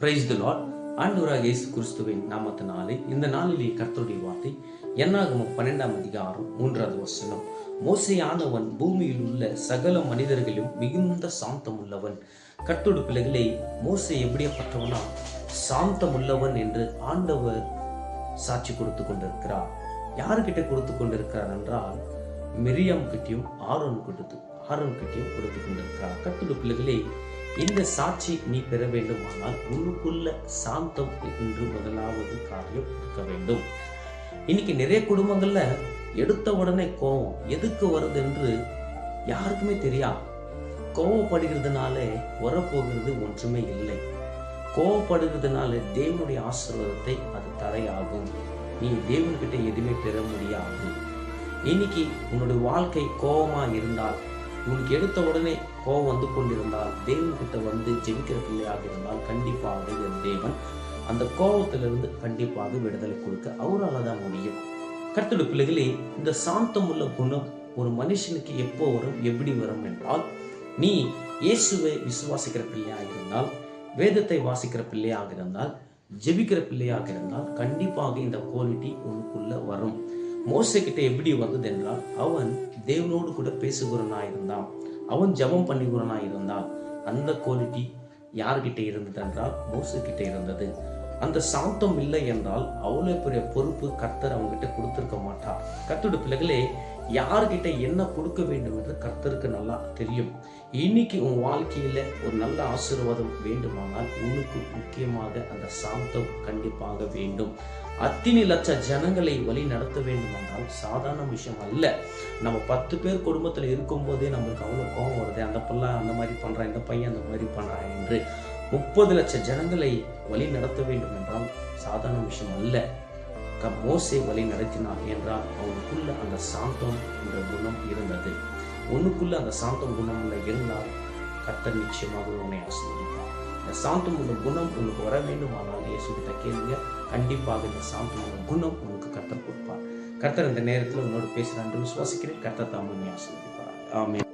Praise the Lord ஆண்டவராக இயேசு கிறிஸ்துவின் நாளை இந்த நாளிலே கர்த்தருடைய வார்த்தை என்னாகும் பன்னெண்டாம் அதிகாரம் மூன்றாவது வசனம். மோசையானவன் பூமியில் உள்ள சகல மனிதர்களிலும் மிகுந்த சாந்தம் உள்ளவன் கர்த்தருடைய பிள்ளைகளை மோசை எப்படியப்பட்டவனா சாந்தம் உள்ளவன் என்று ஆண்டவர் சாட்சி கொடுத்து கொண்டிருக்கிறார். யாருக்கிட்ட கொடுத்து கொண்டிருக்கிறார் என்றால் மிரியாம் கிட்டையும் ஆரோன் கொடுத்து ஆரோன் கிட்டையும் கொடுத்து கொண்டிருக்கிறார். கர்த்தருடைய பிள்ளைகளே இந்த சாட்சி நீ பெற வேண்டுமானால் உனக்குள்ள சாந்தம் என்று முதலாவது காரியம் இருக்க வேண்டும். இன்னைக்கு நிறைய குடும்பங்கள்ல எடுத்த உடனே கோபம் எதுக்கு வருது என்று யாருக்குமே தெரியாது. கோவப்படுகிறதுனால வரப்போகிறது ஒன்றுமே இல்லை. கோவப்படுகிறதுனால தேவனுடைய ஆசீர்வாதத்தை அது தடையாகும். நீ தேவன்கிட்ட எதுவுமே பெற முடியாது. இன்னைக்கு உன்னுடைய வாழ்க்கை கோபமா இருந்தால் உனக்கு எடுத்த உடனே கோபம் வந்து கொண்டிருந்தால் தேவன் கிட்ட வந்து ஜெபிக்கிற பிள்ளையாக இருந்தால் கண்டிப்பாக என் தேவன் அந்த கோபத்திலிருந்து கண்டிப்பாக விடுதலை கொடுக்க அவரால் தான் முடியும். கர்த்தருடைய பிள்ளைகளே இந்த சாந்தம் உள்ள குணம் ஒரு மனுஷனுக்கு எப்போ வரும் எப்படி வரும் என்றால் நீ இயேசுவை விசுவாசிக்கிற பிள்ளையாக இருந்தால் வேதத்தை வாசிக்கிற பிள்ளையாக இருந்தால் ஜெபிக்கிற பிள்ளையாக இருந்தால் கண்டிப்பாக இந்த குவாலிட்டி உனக்குள்ள வரும். மோசை எப்படி வந்தது என்றால் அவன் தேவனோடு கூட பேசுகிறவனா இருந்தான் அவன் ஜெபம் பண்ணுகிறவனா இருந்தான் அந்த குவாலிட்டி யார்கிட்ட இருந்தது என்றால் மோசை இருந்தது. அந்த சாந்தம் இல்லை என்றால் அவ்வளோ பெரிய பொறுப்பு கர்த்தர் அவங்ககிட்ட கொடுத்துருக்க மாட்டார். கர்த்தருடைய பிள்ளைகளே யார்கிட்ட என்ன கொடுக்க வேண்டும் என்று கர்த்தருக்கு நல்லா தெரியும். இன்னைக்கு உன் வாழ்க்கையில ஒரு நல்ல ஆசீர்வாதம் வேண்டுமானால் உனக்கு முக்கியமாக அந்த சாந்தம் கண்டிப்பாக வேண்டும். அத்தினி லட்ச ஜனங்களை வழி நடத்த வேண்டும் என்றால் சாதாரண விஷயம் அல்ல. நம்ம பத்து பேர் குடும்பத்தில் இருக்கும்போதே நம்மளுக்கு அவ்வளோ கோபம் வருது. அந்த பிள்ளை அந்த மாதிரி பண்ணுறான் இந்த பையன் அந்த மாதிரி பண்ணுறான் என்று. முப்பது லட்ச ஜனங்களை வழி நடத்த வேண்டும் என்றால் சாதாரண விஷயம் அல்ல. க மோசே வழி நடத்தினான் என்றால் அவனுக்குள்ள அந்த சாந்தம் என்ற குணம் இருந்தது. உனக்குள்ள அந்த சாந்தம் குணம் உள்ள இருந்தால் கர்த்தர் நிச்சயமாக உன்னை ஆசீர்வதிப்பார். இந்த சாந்தம் உள்ள குணம் உனக்கு வர வேண்டுமானால் இயேசு கிட்ட கேளுங்க. கண்டிப்பாக இந்த சாந்தம் உள்ள குணம் உனக்கு கத்தர் கொடுப்பார். கர்த்தர் இந்த நேரத்தில் உன்னோடு பேசுகிறான் என்று விசுவாசிக்கிறேன். கர்த்தர் தாம் உன்னை ஆமே